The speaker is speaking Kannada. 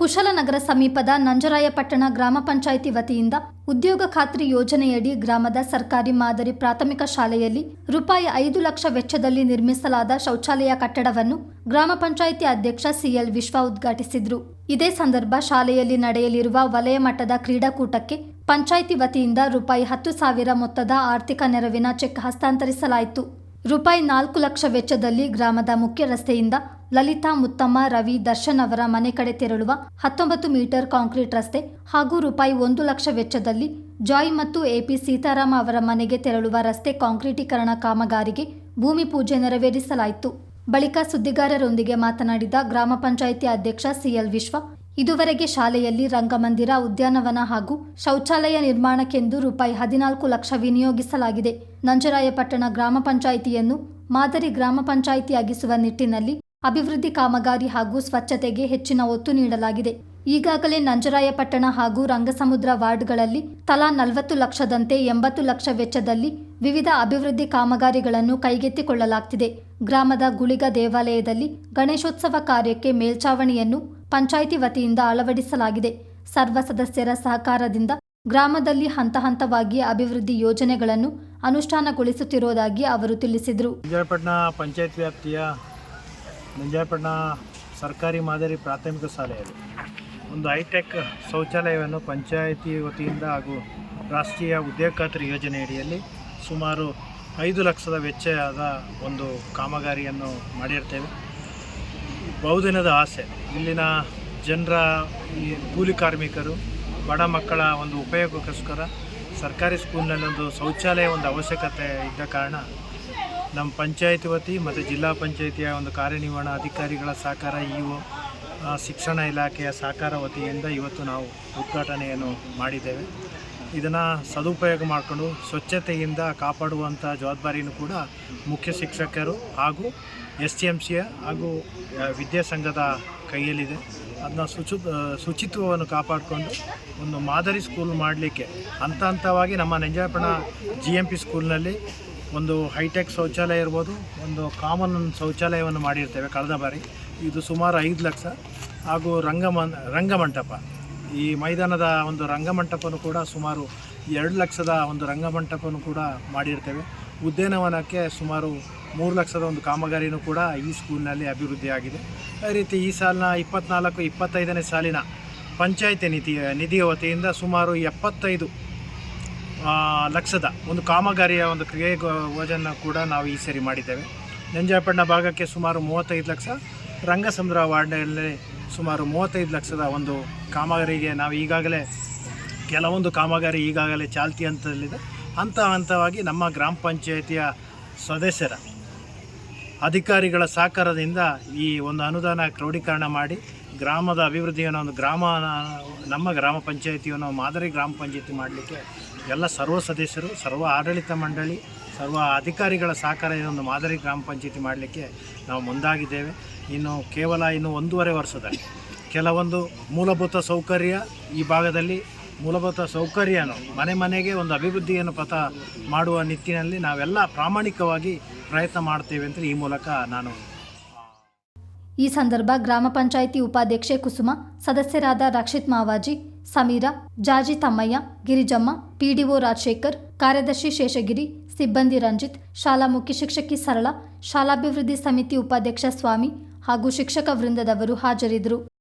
ಕುಶಲನಗರ ಸಮೀಪದ ನಂಜರಾಯಪಟ್ಟಣ ಗ್ರಾಮ ಪಂಚಾಯಿತಿ ವತಿಯಿಂದ ಉದ್ಯೋಗ ಖಾತ್ರಿ ಯೋಜನೆಯಡಿ ಗ್ರಾಮದ ಸರ್ಕಾರಿ ಮಾದರಿ ಪ್ರಾಥಮಿಕ ಶಾಲೆಯಲ್ಲಿ ರೂಪಾಯಿ ಐದು ಲಕ್ಷ ವೆಚ್ಚದಲ್ಲಿ ನಿರ್ಮಿಸಲಾದ ಶೌಚಾಲಯ ಕಟ್ಟಡವನ್ನು ಗ್ರಾಮ ಪಂಚಾಯಿತಿ ಅಧ್ಯಕ್ಷ ಸಿಎಲ್ ವಿಶ್ವ ಉದ್ಘಾಟಿಸಿದರು. ಇದೇ ಸಂದರ್ಭ ಶಾಲೆಯಲ್ಲಿ ನಡೆಯಲಿರುವ ವಲಯ ಮಟ್ಟದ ಕ್ರೀಡಾಕೂಟಕ್ಕೆ ಪಂಚಾಯಿತಿ ವತಿಯಿಂದ ರೂಪಾಯಿ ಹತ್ತು ಸಾವಿರ ಮೊತ್ತದ ಆರ್ಥಿಕ ನೆರವಿನ ಚೆಕ್ ಹಸ್ತಾಂತರಿಸಲಾಯಿತು. ರೂಪಾಯಿ ನಾಲ್ಕು ಲಕ್ಷ ವೆಚ್ಚದಲ್ಲಿ ಗ್ರಾಮದ ಮುಖ್ಯ ರಸ್ತೆಯಿಂದ ಲಲಿತಾ ಮುತ್ತಮ್ಮ ರವಿ ದರ್ಶನ್ ಅವರ ಮನೆ ಕಡೆ ತೆರಳುವ ಹತ್ತೊಂಬತ್ತು ಮೀಟರ್ ಕಾಂಕ್ರೀಟ್ ರಸ್ತೆ ಹಾಗೂ ರೂಪಾಯಿ ಒಂದು ಲಕ್ಷ ವೆಚ್ಚದಲ್ಲಿ ಜಾಯ್ ಮತ್ತು ಎಪಿ ಸೀತಾರಾಮ ಅವರ ಮನೆಗೆ ತೆರಳುವ ರಸ್ತೆ ಕಾಂಕ್ರೀಟೀಕರಣ ಕಾಮಗಾರಿಗೆ ಭೂಮಿ ಪೂಜೆ ನೆರವೇರಿಸಲಾಯಿತು. ಬಳಿಕ ಸುದ್ದಿಗಾರರೊಂದಿಗೆ ಮಾತನಾಡಿದ ಗ್ರಾಮ ಪಂಚಾಯಿತಿ ಅಧ್ಯಕ್ಷ ಸಿಎಲ್ ವಿಶ್ವ ಇದುವರೆಗೆ ಶಾಲೆಯಲ್ಲಿ ರಂಗಮಂದಿರ, ಉದ್ಯಾನವನ ಹಾಗೂ ಶೌಚಾಲಯ ನಿರ್ಮಾಣಕ್ಕೆಂದು ರೂಪಾಯಿ ಹದಿನಾಲ್ಕು ಲಕ್ಷ ವಿನಿಯೋಗಿಸಲಾಗಿದೆ. ನಂಜರಾಯಪಟ್ಟಣ ಗ್ರಾಮ ಪಂಚಾಯಿತಿಯನ್ನು ಮಾದರಿ ಗ್ರಾಮ ಪಂಚಾಯಿತಿಯಾಗಿಸುವ ನಿಟ್ಟಿನಲ್ಲಿ ಅಭಿವೃದ್ಧಿ ಕಾಮಗಾರಿ ಹಾಗೂ ಸ್ವಚ್ಛತೆಗೆ ಹೆಚ್ಚಿನ ಒತ್ತು ನೀಡಲಾಗಿದೆ. ಈಗಾಗಲೇ ನಂಜರಾಯಪಟ್ಟಣ ಹಾಗೂ ರಂಗಸಮುದ್ರ ವಾರ್ಡ್ಗಳಲ್ಲಿ ತಲಾ ನಲವತ್ತು ಲಕ್ಷದಂತೆ ಎಂಬತ್ತು ಲಕ್ಷ ವೆಚ್ಚದಲ್ಲಿ ವಿವಿಧ ಅಭಿವೃದ್ಧಿ ಕಾಮಗಾರಿಗಳನ್ನು ಕೈಗೆತ್ತಿಕೊಳ್ಳಲಾಗ್ತಿದೆ. ಗ್ರಾಮದ ಗುಳಿಗ ದೇವಾಲಯದಲ್ಲಿ ಗಣೇಶೋತ್ಸವ ಕಾರ್ಯಕ್ಕೆ ಮೇಲ್ಚಾವಣಿಯನ್ನು ಪಂಚಾಯಿತಿ ವತಿಯಿಂದ ಅಳವಡಿಸಲಾಗಿದೆ. ಸರ್ವ ಸದಸ್ಯರ ಸಹಕಾರದಿಂದ ಗ್ರಾಮದಲ್ಲಿ ಹಂತ ಹಂತವಾಗಿ ಅಭಿವೃದ್ಧಿ ಯೋಜನೆಗಳನ್ನು ಅನುಷ್ಠಾನಗೊಳಿಸುತ್ತಿರುವುದಾಗಿ ಅವರು ತಿಳಿಸಿದರು. ನಂಜಾಯಪಟ್ಟಣ ಪಂಚಾಯತ್ ವ್ಯಾಪ್ತಿಯ ನಂಜಾಯಪಟ್ಟಣ ಸರ್ಕಾರಿ ಮಾದರಿ ಪ್ರಾಥಮಿಕ ಶಾಲೆಯಲ್ಲಿ ಒಂದು ಹೈಟೆಕ್ ಶೌಚಾಲಯವನ್ನು ಪಂಚಾಯಿತಿ ವತಿಯಿಂದ ಹಾಗೂ ರಾಷ್ಟ್ರೀಯ ಉದ್ಯೋಗ ಖಾತ್ರಿ ಯೋಜನೆಯಡಿಯಲ್ಲಿ ಸುಮಾರು ಐದು ಲಕ್ಷದ ವೆಚ್ಚದ ಒಂದು ಕಾಮಗಾರಿಯನ್ನು ಮಾಡಿರ್ತೇವೆ. ಬಹುದಿನದ ಆಸೆ. ಇಲ್ಲಿನ ಜನರ ಈ ಕೂಲಿ ಕಾರ್ಮಿಕರು, ಬಡ ಮಕ್ಕಳ ಒಂದು ಉಪಯೋಗಕ್ಕೋಸ್ಕರ ಸರ್ಕಾರಿ ಸ್ಕೂಲ್ನಲ್ಲಿ ಒಂದು ಶೌಚಾಲಯ ಒಂದು ಅವಶ್ಯಕತೆ ಇದ್ದ ಕಾರಣ ನಮ್ಮ ಪಂಚಾಯಿತಿ ವತಿ ಮತ್ತು ಜಿಲ್ಲಾ ಪಂಚಾಯಿತಿಯ ಒಂದು ಕಾರ್ಯನಿರ್ವಹಣಾ ಅಧಿಕಾರಿಗಳ ಸಹಕಾರ, ಇ ಶಿಕ್ಷಣ ಇಲಾಖೆಯ ಸಹಕಾರ ವತಿಯಿಂದ ಇವತ್ತು ನಾವು ಉದ್ಘಾಟನೆಯನ್ನು ಮಾಡಿದ್ದೇವೆ. ಇದನ್ನು ಸದುಪಯೋಗ ಮಾಡಿಕೊಂಡು ಸ್ವಚ್ಛತೆಯಿಂದ ಕಾಪಾಡುವಂಥ ಜವಾಬ್ದಾರಿಯನ್ನು ಕೂಡ ಮುಖ್ಯ ಶಿಕ್ಷಕರು ಹಾಗೂ ಎಸ್ ಟಿ ಎಂ ಸಿಯ ಹಾಗೂ ವಿದ್ಯಾಸಂಘದ ಕೈಯಲ್ಲಿದೆ. ಅದನ್ನ ಶುಚಿ ಶುಚಿತ್ವವನ್ನು ಕಾಪಾಡಿಕೊಂಡು ಒಂದು ಮಾದರಿ ಸ್ಕೂಲ್ ಮಾಡಲಿಕ್ಕೆ ಹಂತ ಹಂತವಾಗಿ ನಮ್ಮ ನಂಜಾಪಣ ಜಿ ಎಂ ಪಿ ಸ್ಕೂಲ್ನಲ್ಲಿ ಒಂದು ಹೈಟೆಕ್ ಶೌಚಾಲಯ ಇರ್ಬೋದು, ಒಂದು ಕಾಮನ್ ಶೌಚಾಲಯವನ್ನು ಮಾಡಿರ್ತೇವೆ ಕಳೆದ ಬಾರಿ. ಇದು ಸುಮಾರು ಐದು ಲಕ್ಷ ಹಾಗೂ ರಂಗಮ, ರಂಗಮಂಟಪ. ಈ ಮೈದಾನದ ಒಂದು ರಂಗಮಂಟಪನೂ ಕೂಡ ಸುಮಾರು ಎರಡು ಲಕ್ಷದ ಒಂದು ರಂಗಮಂಟಪನೂ ಕೂಡ ಮಾಡಿರ್ತೇವೆ. ಉದ್ಯಾನವನಕ್ಕೆ ಸುಮಾರು ಮೂರು ಲಕ್ಷದ ಒಂದು ಕಾಮಗಾರಿನೂ ಕೂಡ ಈ ಸ್ಕೂಲ್ನಲ್ಲಿ ಅಭಿವೃದ್ಧಿಯಾಗಿದೆ. ಅದೇ ರೀತಿ ಈ ಸಾಲಿನ ಇಪ್ಪತ್ನಾಲ್ಕು, ಇಪ್ಪತ್ತೈದನೇ ಸಾಲಿನ ಪಂಚಾಯತಿ ನಿಧಿ ನಿಧಿಯ ವತಿಯಿಂದ ಸುಮಾರು ಎಪ್ಪತ್ತೈದು ಲಕ್ಷದ ಒಂದು ಕಾಮಗಾರಿಯ ಒಂದು ಕ್ರಿಯೆ ಯೋಜನೆ ಕೂಡ ನಾವು ಈ ಸರಿ ಮಾಡಿದ್ದೇವೆ. ನಂಜಾಪಟ್ಟಣ ಭಾಗಕ್ಕೆ ಸುಮಾರು ಮೂವತ್ತೈದು ಲಕ್ಷ ರಂಗಸಮುದ್ರ ವಾರ್ಡ್ನಲ್ಲಿ ಸುಮಾರು ಮೂವತ್ತೈದು ಲಕ್ಷದ ಒಂದು ಕಾಮಗಾರಿಗೆ ನಾವು ಈಗಾಗಲೇ, ಕೆಲವೊಂದು ಕಾಮಗಾರಿ ಈಗಾಗಲೇ ಚಾಲ್ತಿ ಹಂತದಲ್ಲಿದೆ. ಹಂತ ಹಂತವಾಗಿ ನಮ್ಮ ಗ್ರಾಮ ಪಂಚಾಯಿತಿಯ ಸದಸ್ಯರ ಅಧಿಕಾರಿಗಳ ಸಹಕಾರದಿಂದ ಈ ಒಂದು ಅನುದಾನ ಕ್ರೋಢೀಕರಣ ಮಾಡಿ ಗ್ರಾಮದ ಅಭಿವೃದ್ಧಿಯನ್ನು ಒಂದು ಗ್ರಾಮ, ನಮ್ಮ ಗ್ರಾಮ ಪಂಚಾಯಿತಿಯನ್ನು ಮಾದರಿ ಗ್ರಾಮ ಪಂಚಾಯಿತಿ ಮಾಡಲಿಕ್ಕೆ ಎಲ್ಲ ಸರ್ವ ಸದಸ್ಯರು, ಸರ್ವ ಆಡಳಿತ ಮಂಡಳಿ, ಸರ್ವ ಅಧಿಕಾರಿಗಳ ಸಹಕಾರ ಒಂದು ಮಾದರಿ ಗ್ರಾಮ ಪಂಚಾಯಿತಿ ಮಾಡಲಿಕ್ಕೆ ನಾವು ಮುಂದಾಗಿದ್ದೇವೆ. ಇನ್ನು ಕೇವಲ ಇನ್ನು ಒಂದೂವರೆ ವರ್ಷದಲ್ಲಿ ಕೆಲವೊಂದು ಮೂಲಭೂತ ಸೌಕರ್ಯ ಈ ಭಾಗದಲ್ಲಿ ಮೂಲಭೂತ ಸೌಕರ್ಯನು ಮನೆ ಮನೆಗೆ ಒಂದು ಅಭಿವೃದ್ಧಿಯನ್ನು ಪಥ ಮಾಡುವ ನಿಟ್ಟಿನಲ್ಲಿ ನಾವೆಲ್ಲ ಪ್ರಾಮಾಣಿಕವಾಗಿ ಪ್ರಯತ್ನ ಮಾಡ್ತೇವೆ ಅಂತ ಈ ಮೂಲಕ ನಾನು ಈ ಸಂದರ್ಭ ಗ್ರಾಮ ಪಂಚಾಯಿತಿ ಉಪಾಧ್ಯಕ್ಷೆ ಕುಸುಮ, ಸದಸ್ಯರಾದ ರಕ್ಷಿತ್ ಮಾವಾಜಿ, ಸಮೀರಾ, ಜಾಜಿ ತಮ್ಮಯ್ಯ, ಗಿರಿಜಮ್ಮ, ಪಿಡಿಒ ರಾಜಶೇಖರ್, ಕಾರ್ಯದರ್ಶಿ ಶೇಷಗಿರಿ, ಸಿಬ್ಬಂದಿ ರಂಜಿತ್, ಶಾಲಾ ಮುಖ್ಯ ಶಿಕ್ಷಕಿ ಸರಳ, ಶಾಲಾಭಿವೃದ್ಧಿ ಸಮಿತಿ ಉಪಾಧ್ಯಕ್ಷ ಸ್ವಾಮಿ ಹಾಗೂ ಶಿಕ್ಷಕ ವೃಂದದವರು ಹಾಜರಿದ್ದರು.